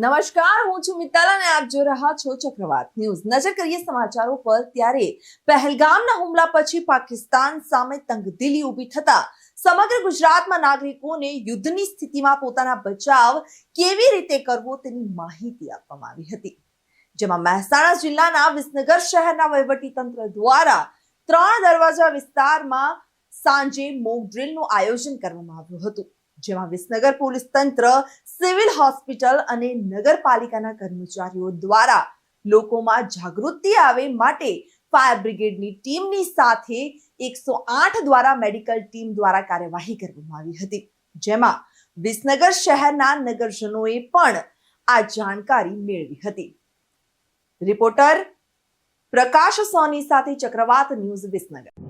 નમસ્કાર, હું છું મિત્તલ અને આપ જોઈ રહ્યા છો ચક્રવાત ન્યૂઝ. નજર કરીએ સમાચારો પર, ત્યારે પહેલગામના હુમલા પછી પાકિસ્તાન સામે તંગદિલી ઊભી થતા સમગ્ર ગુજરાતમાં નાગરિકોને યુદ્ધની સ્થિતિમાં પોતાના બચાવ કેવી રીતે કરવો તેની માહિતી આપવામાં આવી હતી. જેમાં મહેસાણા જિલ્લાના વિસનગર શહેરના વહીવટી તંત્ર દ્વારા ત્રણ દરવાજા વિસ્તારમાં સાંજે મોક ડ્રિલનું આયોજન કરવામાં આવ્યું હતું. જેમાં વિસનગર પોલીસ તંત્ર, સિવિલ હોસ્પિટલ અને નગરપાલિકાના કર્મચારીઓ દ્વારા લોકોમાં જાગૃતિ આવે માટે ફાયર બ્રિગેડની ટીમની સાથે એકસો આઠ દ્વારા મેડિકલ ટીમ દ્વારા કાર્યવાહી કરવામાં આવી હતી. જેમાં વિસનગર શહેરના નગરજનોએ પણ આ જાણકારી મેળવી હતી. રિપોર્ટર પ્રકાશ સોની સાથે ચક્રવાત ન્યૂઝ વિસનગર.